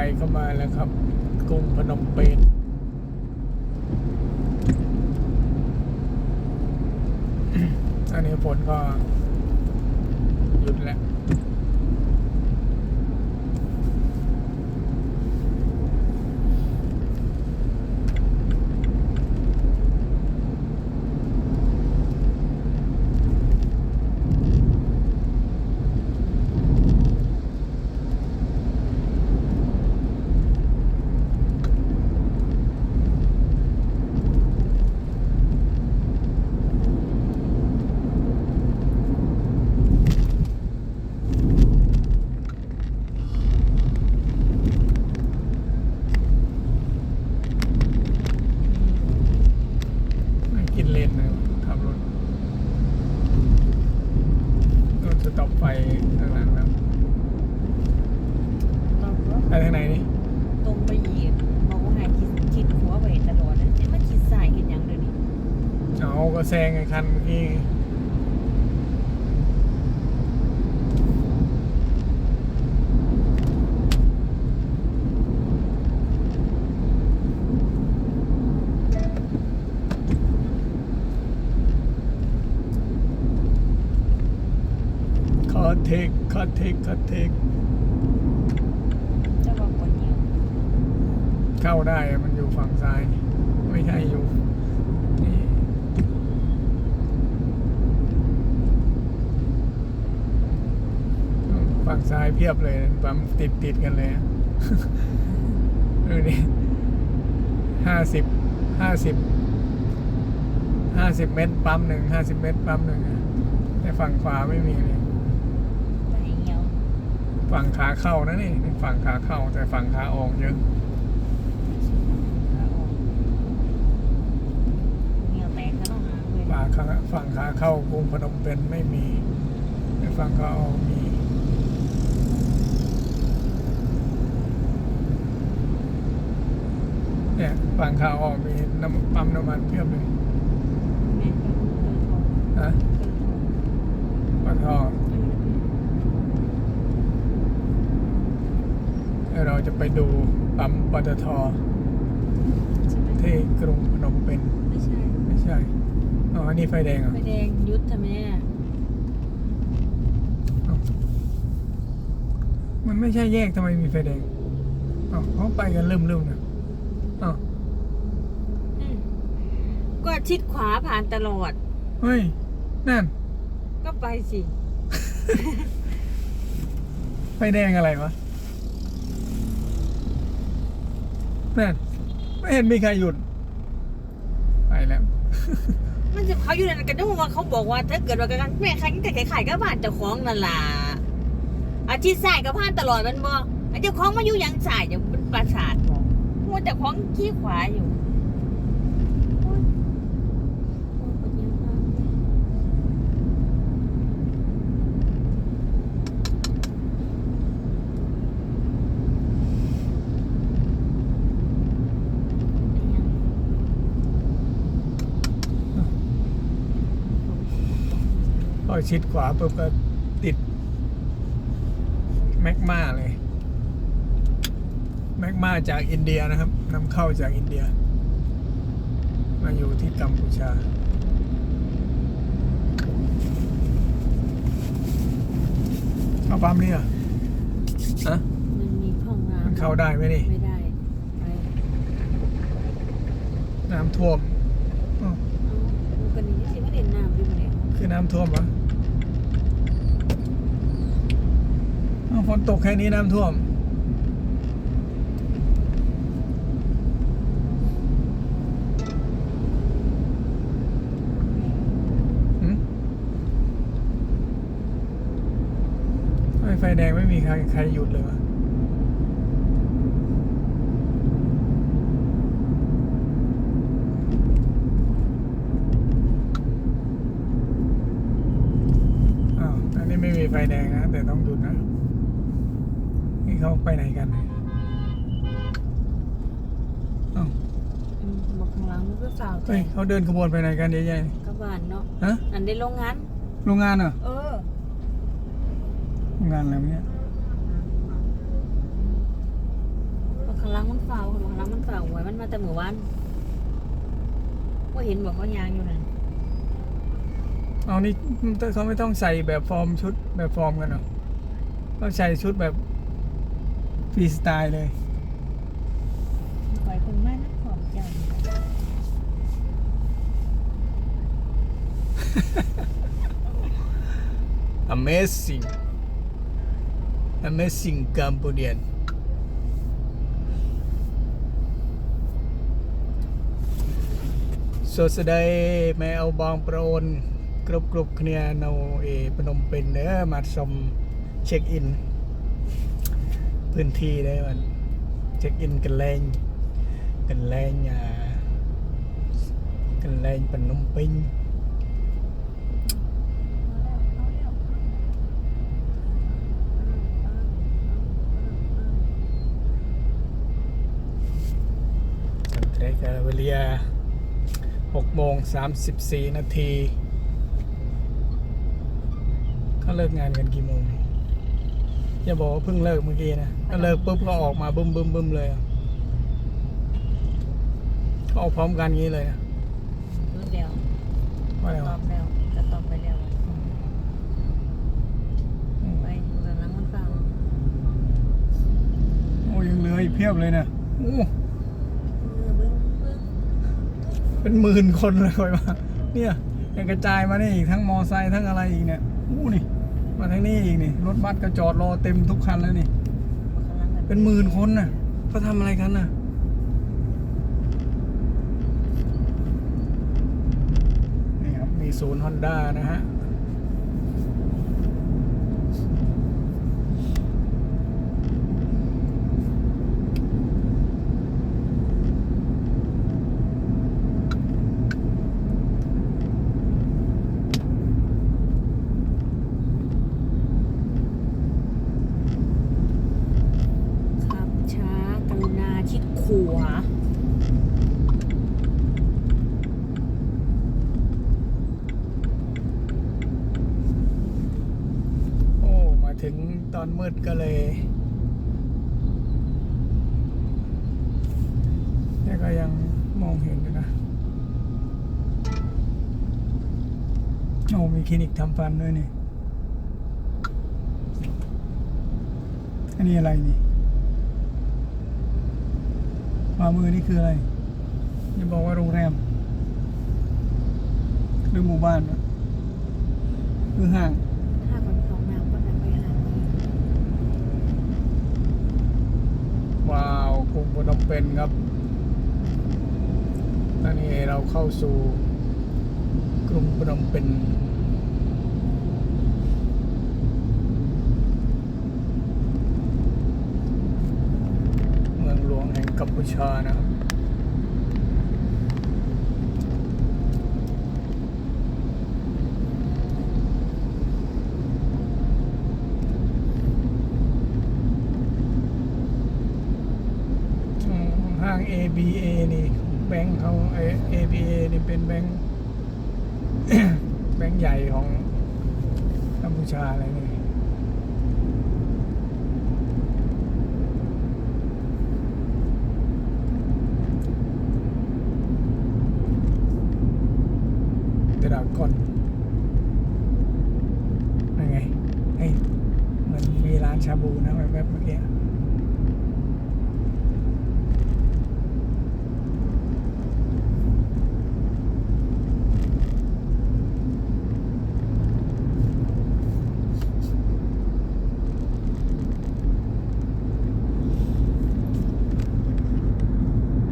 กลเข้ามาแล้วครับกรุงพนมเปญอันนี้ฝนก็หยุดแล้ว ไม่กินเลนเลยขับรถรถสต็อปไฟข้างหลังแล้ว เราก็ ไปทางไหนนี่ ตรงไปเหยียบบอกว่าให้คิดคิดหัวไปตลอดนะแต่มันคิดสายเห็นอย่างเดียวนี้ เอา ก็แซงไอ้คันเมื่อกี้ขอเทคขอเทคขอเทคจะบอกคนเดียวเข้าได้อะมันอยู่ฝั่งซ้าย ไม่ใช่อยู่นี่ ฝั่งซ้ายเพียบเลยปั๊มติดติดๆกันเลยอะดูนี่ห้าสิบห้าสิบห้าสิบเมตรปั๊มหนึ่งห้าสิบเมตรปั๊มหนึ่งอะแต่ฝั่งขวาไม่มีเลยไปเหี่ยวฝั่งขาเข้านะนี่นี่ฝั่งขาเข้าแต่ฝั่งขาออกเยอะขาออกเหนียวแตกก็ต้องหาเลยฝั่งขาฝั่งขาเข้ากรุงพนมเปญไม่มีแต่ฝั่งขาออกมี เนี่ยฝั่งขาออกมีน้ำปั๊มน้ำมันเพียบเลยแม่ก็เดินทองนะเดินทองปตทแล้วเราจะไปดูปั๊มปตทใช่ไหมที่กรุงพนมเปญไม่ใช่ ไม่ใช่ อ๋ออันนี้ไฟแดงเหรอ ไฟแดงยุดทำไมอะอ้าวมันไม่ใช่แยกทำไมมีไฟแดงอ๋อเขาไปกันเริ่มเริ่มๆนะอ๋อ อืม ก็ชิดขวาผ่านตลอด เฮ้ย นั่น ก็ไปสิ ไฟแดงอะไรวะ นั่น ไม่เห็นมีใครหยุด ไปแล้ว มันจะเขาอยู่ในนั้นกันด้วยว่าเขาบอกว่า ถ้าเกิดว่ากันแม่ใครแต่ขายๆก็ผ่านเจ้าของนั่นล่ะอาชีพสายก็ผ่านตลอดแมันบอกเจ้าของมาอยู่ยังสายอย่างเป็นปราสาทบอกมัวแต่ของขี้ขวาอยู่โอ๊ยโอ๊ยคนเยอะมากเลยเนี่ย พอ ชิดขวาปุ๊บก็ติด แมกมาเลย แมกมาจากอินเดียนะครับนำเข้าจากอินเดีย มาอยู่ที่กัมพูชาเข้าปั๊มนี่เหรอฮะมันมีห้องน้ำมันเข้าได้ไหมนี่ ไม่ได้ไปน้ำท่วมอ้าวเอามันก็นี่สิว่าเด่นน้ำอยู่แล้วคือน้ำท่วมเหรออ้าว ฝนตกแค่นี้น้ำท่วม ไฟแดงไม่มีใครใครหยุดเลยวะอ้าวอันนี้ไม่มีไฟแดงนะ แต่ต้องหยุดนะ เขาไปไหนกันเนี่ยอ้าวอืมบอกข้างหลังมันก็สาวใจเฮ้ยเขาเดินขบวนไปไหนกันเยอะแยะนี่กระบานเนาะฮะอันได้โรงงาน โรงงานเหรอเออ โรงงานอะไรวะเนี่ยอยมันมาแต่หมู่บ้านว่าเห็นบอกเขายางอยู่นั่นเอานี่เขาไม่ต้องใส่แบบฟอร์มชุดแบบฟอร์มกันเหรอเขาใส่ชุดแบบ ฟรีสไตล์เลย ปล่อยคนมานะขอบใจ Amazing Amazing Cambodian សួស្តីម៉ែឪបងប្អូនគ្រប់គ្រប់គ្នានៅឯភ្នំពេញเด้อមកសុំ check in พื้นที่ได้มันเช็คอินกันแรงกันแรงอ่ากันแรงเป็นน้ำปิ้งเวลียากโมงสามสิบสี่นาทีเขาเลิกงานกันกี่โมง อย่าบอกว่าเพิ่งเลิกเมื่อกี้นะก็เลิกปุ๊บก็ออกมาบึ้มบึ้มบึ้มเลยอะก็ออกพร้อมกันงี้เลยนะรู้เดียวว่าแล้วตอบแล้วจะตอบไปแล้วไปกำลังมันฟังโอ้ยังเหลืออีกเพียบเลยนะโอ้เออเบิ้งเบิ้งเป็นหมื่นคนเลยคอยมาเนี่ยยังกระจายมานี่อีกทั้งมอไซค์ทั้งอะไรอีกเนี่ยอู้นี่ มาทางนี้อีกนี่รถบัสก็จอดรอเต็มทุกคันแล้วนี่กำลังกันเป็นหมื่นคนน่ะเขาทำอะไรกันน่ะนี่ครับมีศูนย์ฮอนด้านะฮะ ขับช้ากรุณาชิดข วาโอ้ มาถึงตอนมืดก็เลยแต่ก็ยังมองเห็นอยู่นะโอ้มีคลินิกทำฟันด้วยนี่ อันนี้อะไรนี่ามือนี่คืออะไรอย่าบอกว่าโรงแรม หรือหมู่บ้านวะคือห้างถ้าคนเขาน้ำก็แบบไม่ห่างเลยว้าวกรุงพนมเปญครับตอนนี้เราเข้าสู่กรุงพนมเปญเมืองหลวงแห่งกัมพู ชานะครับห้าง ABA นี่แบงค์เขา ABA นี่เป็นแบงค์แบงค์ใหญ่ของกัมพูชาอะไรเนี่ด